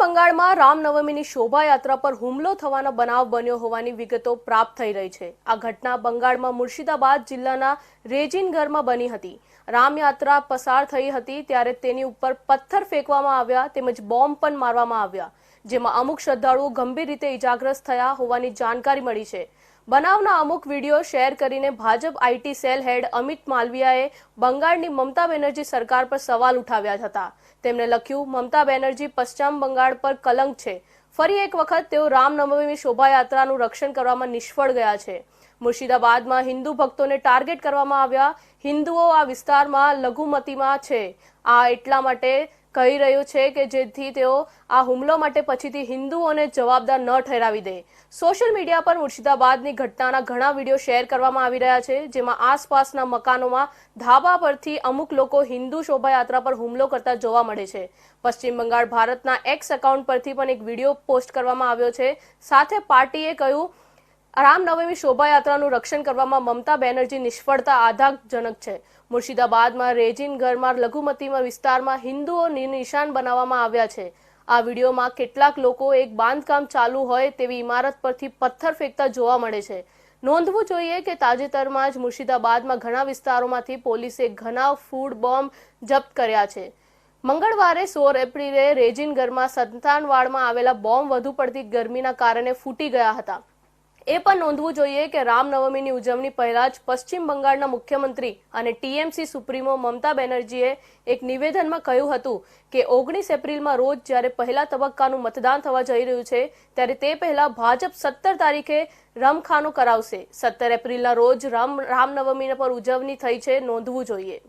બંગાળમાં રામનવમીની શોભાયાત્રા પર હુમલો થવાનો બનાવ બન્યો હોવાની વિગતો પ્રાપ્ત થઈ રહી છે. આ ઘટના બંગાળમાં મુર્શિદાબાદ જિલ્લાના રેજિનગરમાં બની હતી. રામયાત્રા પસાર થઈ હતી ત્યારે તેની ઉપર પથ્થર ફેંકવામાં આવ્યા તેમજ બોમ્બ પણ મારવામાં આવ્યા, જેમાં અમુક શ્રદ્ધાળુઓ ગંભીર રીતે ઇજાગ્રસ્ત થયા હોવાની જાણકારી મળી છે. બનાવના અમુક વીડિયો શેર કરીને Bhajpa IT cell head Amit માલવિયાએ બંગાળની મમતા બેનર્જી સરકાર પર સવાલ ઉઠાવ્યા હતા. તેમણે લખ્યું, મમતા બેનર્જી પશ્ચિમ બંગાળ પર કલંક છે. ફરી એક વખત તેઓ રામનવમી શોભાયાત્રાનું રક્ષણ કરવામાં નિષ્ફળ ગયા છે. મુર્શિદાબાદમાં હિન્દુ ભક્તોને ટાર્ગેટ કરવામાં આવ્યા. હિન્દુઓ આ વિસ્તારમાં લઘુમતીમાં છે. આ એટલા માટે કહી રહ્યું છે કે જેથી તેઓ આ હુમલો માટે પછીથી હિન્દુઓને જવાબદાર ન ઠેરાવી દે. સોશિયલ મીડિયા પર મુર્શિદાબાદની ઘટનાના ઘણા વીડિયો શેર કરવામાં આવી રહ્યા છે, જેમાં આસપાસના મકાનોમાં ધાબા પરથી અમુક લોકો હિન્દુ શોભાયાત્રા પર હુમલો કરતા જોવા મળે છે. પશ્ચિમ બંગાળ ભારતના એક્સ એકાઉન્ટ પરથી પણ એક વીડિયો પોસ્ટ કરવામાં આવ્યો છે. સાથે પાર્ટીએ કહ્યું રામનવમી શોભાયાત્રાનું રક્ષણ કરવામાં મમતા બેનર્જી નિષ્ફળતા આધારજનક છે. મુર્શિદાબાદમાં રેજિનગરમાં લઘુમતીમાં વિસ્તારમાં હિન્દુઓ નિશાન બનાવવામાં આવ્યા છે. આ વિડીયોમાં કેટલાક લોકો એક બાંધકામ ચાલુ હોય તેવી ઇમારત પરથી પથ્થર ફેંકતા જોવા મળે છે. નોંધવું જોઈએ કે તાજેતરમાં જ મુર્શિદાબાદમાં ઘણા વિસ્તારોમાંથી પોલીસે ઘણા ફૂડ બોમ્બ જપ્ત કર્યા છે. મંગળવારે સોળ એપ્રિલે રેજિનગરમાં સંતાનવાડમાં આવેલા બોમ્બ વધુ પડતી ગરમીના કારણે ફૂટી ગયા હતા. એ પણ નોંધવું જોઈએ કે રામનવમીની ઉજવણી પહેલા જ પશ્ચિમ બંગાળના મુખ્યમંત્રી અને ટીએમસી સુપ્રીમો મમતા બેનર્જીએ એક નિવેદનમાં કહ્યું હતું કે ઓગણીસ એપ્રિલમાં રોજ જ્યારે પહેલા તબક્કાનું મતદાન થવા જઈ રહ્યું છે, ત્યારે તે પહેલા ભાજપ સત્તર તારીખે રમખાનું કરાવશે. સત્તર એપ્રિલના રોજ રામ રામનવમી પર ઉજવણી થઈ છે, નોંધવું જોઈએ.